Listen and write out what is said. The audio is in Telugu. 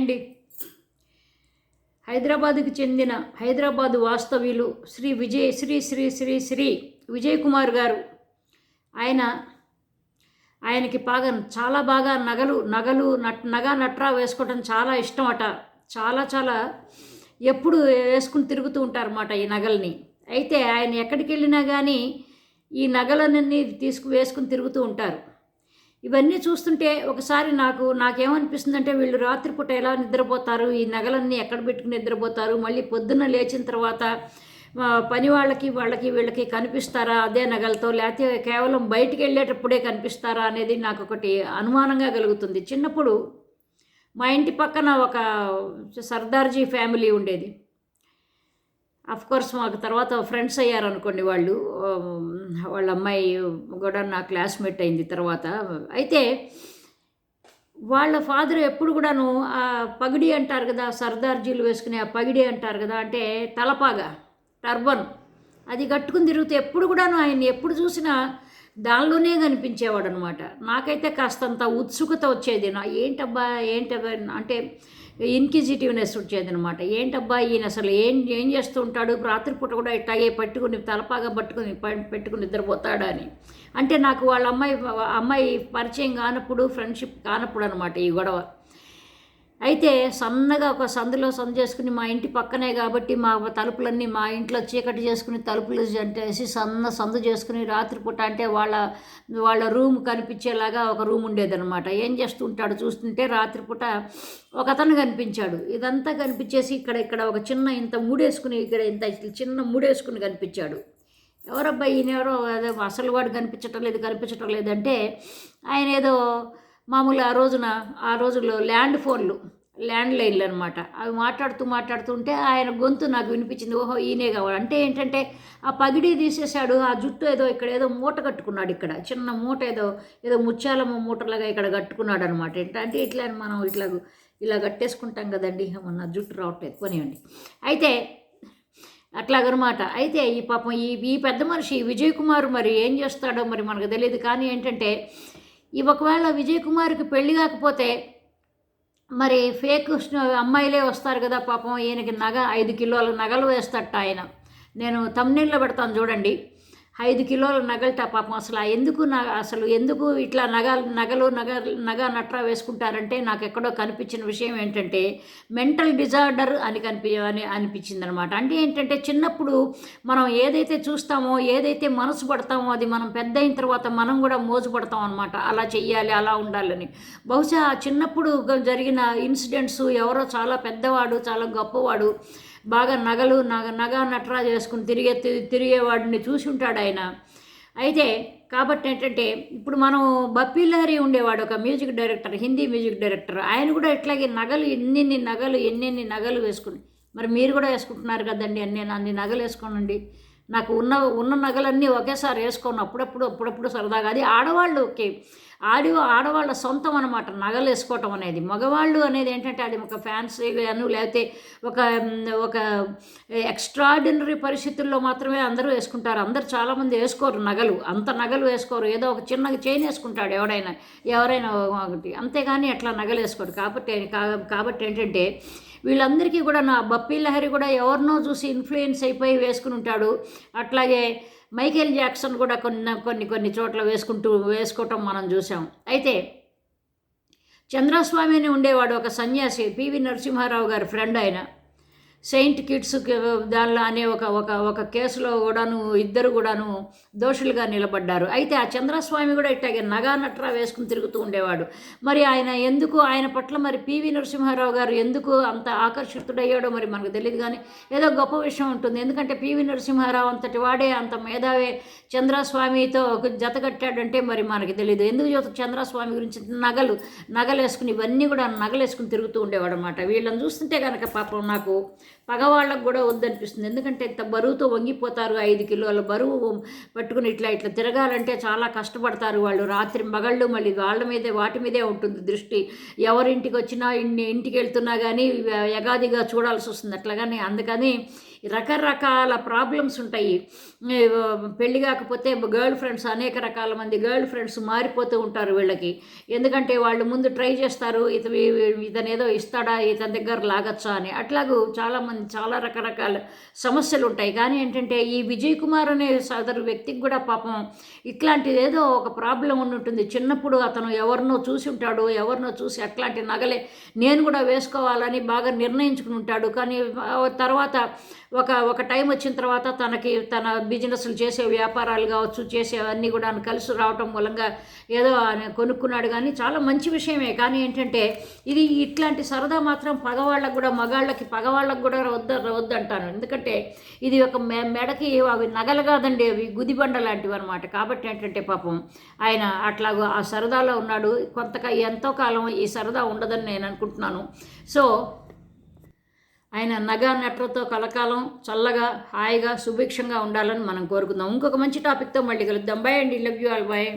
అండి హైదరాబాద్కు చెందిన హైదరాబాదు వాస్తవ్యులు శ్రీ విజయ్ శ్రీ శ్రీ శ్రీ శ్రీ విజయ్ కుమార్ గారు. ఆయన ఆయనకి బాగా చాలా బాగా నగలు నగలు నట్ నగ నట్రా వేసుకోవటం చాలా ఇష్టం అట చాలా చాలా ఎప్పుడు వేసుకుని తిరుగుతూ ఉంటారన్నమాట ఈ నగల్ని. అయితే ఆయన ఎక్కడికి వెళ్ళినా కానీ ఈ నగలన్నీ తీసుకు వేసుకుని తిరుగుతూ ఉంటారు. ఇవన్నీ చూస్తుంటే ఒకసారి నాకు నాకేమనిపిస్తుందంటే వీళ్ళు రాత్రిపూట ఎలా నిద్రపోతారు? ఈ నగలన్నీ ఎక్కడ పెట్టుకుని నిద్రపోతారు? మళ్ళీ పొద్దున్న లేచిన తర్వాత పని వాళ్ళకి వాళ్ళకి వీళ్ళకి కనిపిస్తారా? అదే నగలతో లేకపోతే కేవలం బయటికి వెళ్ళేటప్పుడే కనిపిస్తారా అనేది నాకు ఒకటి అనుమానంగా కలుగుతుంది. చిన్నప్పుడు మా ఇంటి పక్కన ఒక సర్దార్జీ ఫ్యామిలీ ఉండేది. కోర్స్ మాకు తర్వాత ఫ్రెండ్స్ అయ్యారనుకోండి వాళ్ళు um, వాళ్ళ అమ్మాయి కూడా నా క్లాస్మేట్ అయింది తర్వాత. అయితే వాళ్ళ ఫాదర్ ఎప్పుడు కూడాను ఆ పగిడి అంటారు కదా సర్దార్జీలు వేసుకునే ఆ పగిడి అంటారు కదా అంటే తలపాగా టర్బన్. అది కట్టుకుని తిరిగితే ఎప్పుడు కూడాను ఆయన ఎప్పుడు చూసినా దానిలోనే కనిపించేవాడు అనమాట నాకైతే కాస్తంత ఉత్సుకత వచ్చేది. నా ఏంటబ్బా ఏంటబ్బా అంటే ఇన్క్విజిటివ్నెస్ వచ్చేది అనమాట ఏంటబ్బా ఈయన అసలు ఏం ఏం చేస్తూ ఉంటాడు రాత్రిపూట కూడా ఇట్టాగే పట్టుకుని తలపాగా పట్టుకుని ప- పెట్టుకుని నిద్రపోతాడని. అంటే నాకు వాళ్ళ అమ్మాయి అమ్మాయి పరిచయం కానప్పుడు ఫ్రెండ్షిప్ కానప్పుడు అనమాట ఈ గొడవ. అయితే సన్నగా ఒక సందులో సందు చేసుకుని మా ఇంటి పక్కనే కాబట్టి మా తలుపులన్నీ మా ఇంట్లో చీకటి చేసుకుని తలుపులు అంటేసి సన్న సందు చేసుకుని రాత్రిపూట అంటే వాళ్ళ వాళ్ళ రూమ్ కనిపించేలాగా ఒక రూమ్ ఉండేదన్నమాట. ఏం చేస్తుంటాడు చూస్తుంటే రాత్రిపూట ఒక అతను కనిపించాడు. ఇదంతా కనిపించేసి ఇక్కడ ఇక్కడ ఒక చిన్న ఇంత మూడేసుకుని ఇక్కడ ఇంత చిన్న మూడేసుకుని కనిపించాడు. ఎవరబ్బా ఈయన ఎవరో అదే అసలు వాడు కనిపించటం లేదు కనిపించటం లేదంటే ఆయన ఏదో మామూలు ఆ రోజున ఆ రోజుల్లో ల్యాండ్ ఫోన్లు ల్యాండ్ లైన్లు అనమాట అవి మాట్లాడుతూ మాట్లాడుతుంటే ఆయన గొంతు నాకు వినిపించింది. ఓహో ఈయనే కావాలి. అంటే ఏంటంటే ఆ పగిడి తీసేశాడు ఆ జుట్టు ఏదో ఇక్కడ ఏదో మూట కట్టుకున్నాడు ఇక్కడ. చిన్న మూట ఏదో ఏదో ముత్యాల మూటలాగా ఇక్కడ కట్టుకున్నాడు అనమాట అంటే ఇట్లా మనం ఇట్లా ఇలా కట్టేసుకుంటాం కదండి. మన జుట్టు రావట్లేదు కొనివ్వండి అయితే అట్లాగనమాట అయితే ఈ పాపం ఈ ఈ పెద్ద మనిషి విజయ్ కుమార్ మరి ఏం చేస్తాడో మరి మనకు తెలియదు. కానీ ఏంటంటే ఈ ఒకవేళ విజయ్ కుమార్కి పెళ్ళి కాకపోతే మరి ఫేక్ అమ్మాయిలే వస్తారు కదా పాపం ఈయనకి నగ ఐదు కిలోల నగలు వేస్తట ఆయన. నేను తమ్నీళ్ళలో పెడతాను చూడండి. ఐదు కిలోల నగలట పాపం అసలు ఎందుకు నా అసలు ఎందుకు ఇట్లా నగ నగలు నగ నగ నట్రా వేసుకుంటారంటే నాకు ఎక్కడో కనిపించిన విషయం ఏంటంటే మెంటల్ డిజార్డర్ అని కనిపి అని అనిపించింది అనమాట అంటే ఏంటంటే చిన్నప్పుడు మనం ఏదైతే చూస్తామో ఏదైతే మనసు పడతామో అది మనం పెద్ద అయిన తర్వాత మనం కూడా మోజు పడతాం అనమాట అలా చెయ్యాలి అలా ఉండాలని. బహుశా చిన్నప్పుడు జరిగిన ఇన్సిడెంట్స్ ఎవరో చాలా పెద్దవాడు చాలా గొప్పవాడు బాగా నగలు నగ నగ నట్రా చేసుకుని తిరిగే తి- తిరిగేవాడిని చూసి ఉంటాడు ఆయన. అయితే కాబట్టి ఏంటంటే ఇప్పుడు మనం బప్పీ ఉండేవాడు ఒక music director Hindi music director. ఆయన కూడా ఇట్లాగే నగలు ఎన్నెన్ని నగలు ఎన్నెన్ని నగలు వేసుకుని మరి మీరు కూడా వేసుకుంటున్నారు కదండి అన్నీ అన్ని నగలు వేసుకోనండి. నాకు ఉన్న ఉన్న నగలన్నీ ఒకేసారి వేసుకోను అప్పుడప్పుడు అప్పుడప్పుడు సరదాగా. అది ఆడవాళ్ళు ఓకే ఆడి ఆడవాళ్ళ సొంతం అనమాట నగలు వేసుకోవటం అనేది. మగవాళ్ళు అనేది ఏంటంటే అది ఒక ఫ్యాన్సీ అను లేకపోతే ఒక ఒక ఎక్స్ట్రాడినరీ పరిస్థితుల్లో మాత్రమే అందరూ వేసుకుంటారు. అందరు చాలామంది వేసుకోరు నగలు. అంత నగలు వేసుకోరు. ఏదో ఒక చిన్న చైన్ వేసుకుంటాడు ఎవడైనా ఎవరైనా ఒకటి. అంతేగాని అట్లా నగలు వేసుకోడు. కాబట్టి కాబట్టి ఏంటంటే వీళ్ళందరికీ కూడా నా బప్పీ లహరి కూడా ఎవరినో చూసి ఇన్ఫ్లుయెన్స్ అయిపోయి వేసుకుని ఉంటాడు. అట్లాగే మైకేల్ జాక్సన్ కూడా కొన్ని కొన్ని కొన్ని చోట్ల వేసుకుంటూ వేసుకోవటం మనం చూసాం అయితే చంద్రస్వామి అని ఉండేవాడు ఒక సన్యాసి పివి నరసింహారావు గారి ఫ్రెండ్ ఆయన. సెయింట్ కిడ్స్ దానిలో అనే ఒక ఒక ఒక కేసులో కూడాను ఇద్దరు కూడాను దోషులుగా నిలబడ్డారు. అయితే ఆ చంద్రస్వామి కూడా ఇట్లాగే నగా నట్రా వేసుకుని తిరుగుతూ ఉండేవాడు. మరి ఆయన ఎందుకు ఆయన పట్ల మరి పివి నరసింహారావు గారు ఎందుకు అంత ఆకర్షితుడయ్యాడో మరి మనకు తెలియదు కానీ ఏదో గొప్ప విషయం ఉంటుంది. ఎందుకంటే పివి నరసింహారావు అంతటి వాడే అంత మేధావే చంద్రస్వామితో ఒక జత కట్టాడంటే మరి మనకి తెలియదు ఎందుకు చెబుతా చంద్రస్వామి గురించి నగలు నగలు వేసుకుని ఇవన్నీ కూడా నగలు వేసుకుని తిరుగుతూ ఉండేవాడు అనమాట వీళ్ళని చూస్తుంటే కనుక పాపం నాకు పగవాళ్ళకు కూడా వద్దనిపిస్తుంది. ఎందుకంటే ఇంత బరువుతో వంగిపోతారు ఐదు కిలోల బరువు పట్టుకుని ఇట్లా ఇట్లా తిరగాలంటే చాలా కష్టపడతారు వాళ్ళు. రాత్రి మగళ్ళు మళ్ళీ వాళ్ళ మీదే వాటి మీదే ఉంటుంది దృష్టి. ఎవరింటికి వచ్చినా ఇన్ని ఇంటికి వెళ్తున్నా కానీ యగాదిగా చూడాల్సి వస్తుంది అట్లాగని అందుకని రకరకాల ప్రాబ్లమ్స్ ఉంటాయి. పెళ్ళి పెళ్ళి కాకపోతే గర్ల్ ఫ్రెండ్స్ అనేక రకాల మంది గర్ల్ ఫ్రెండ్స్ మారిపోతూ ఉంటారు వీళ్ళకి. ఎందుకంటే వాళ్ళు ముందు ట్రై చేస్తారు ఇత ఇతనేదో ఇస్తాడా ఇతని దగ్గర లాగచ్చా అని. అట్లాగూ చాలామంది చాలా రకరకాల సమస్యలు ఉంటాయి. కానీ ఏంటంటే ఈ విజయ్ కుమార్ అనే సదరు వ్యక్తికి కూడా పాపం ఇట్లాంటిది ఏదో ఒక ప్రాబ్లం ఉంటుంది. చిన్నప్పుడు అతను ఎవరినో చూసి ఉంటాడు ఎవరినో చూసి అట్లాంటి నగలే నేను కూడా వేసుకోవాలని బాగా నిర్ణయించుకుని ఉంటాడు. కానీ తర్వాత ఒక ఒక టైం వచ్చిన తర్వాత తనకి తన బిజినెస్లు చేసే వ్యాపారాలు కావచ్చు చేసేవన్నీ కూడా కలిసి రావటం మూలంగా ఏదో ఆయన కొనుక్కున్నాడు కానీ చాలా మంచి విషయమే. కానీ ఏంటంటే ఇది ఇట్లాంటి సరదా మాత్రం పగవాళ్ళకు కూడా మగాళ్ళకి పగవాళ్ళకు కూడా వద్ద వద్దంటాను. ఎందుకంటే ఇది ఒక మె మెడకి అవి నగలు కాదండి అవి గుదిబండ లాంటివి అనమాట కాబట్టి ఏంటంటే పాపం ఆయన అట్లాగో ఆ సరదాలో ఉన్నాడు. కొంతగా ఎంతో కాలం ఈ సరదా ఉండదని నేను అనుకుంటున్నాను. సో ఆయన నగా నట్రతో కలకాలం చల్లగా హాయిగా సుభిక్షంగా ఉండాలని మనం కోరుకుందాం. ఇంకొక మంచి టాపిక్తో మళ్ళీ కలుద్దాం. బాయ్ అండి. Love you all bye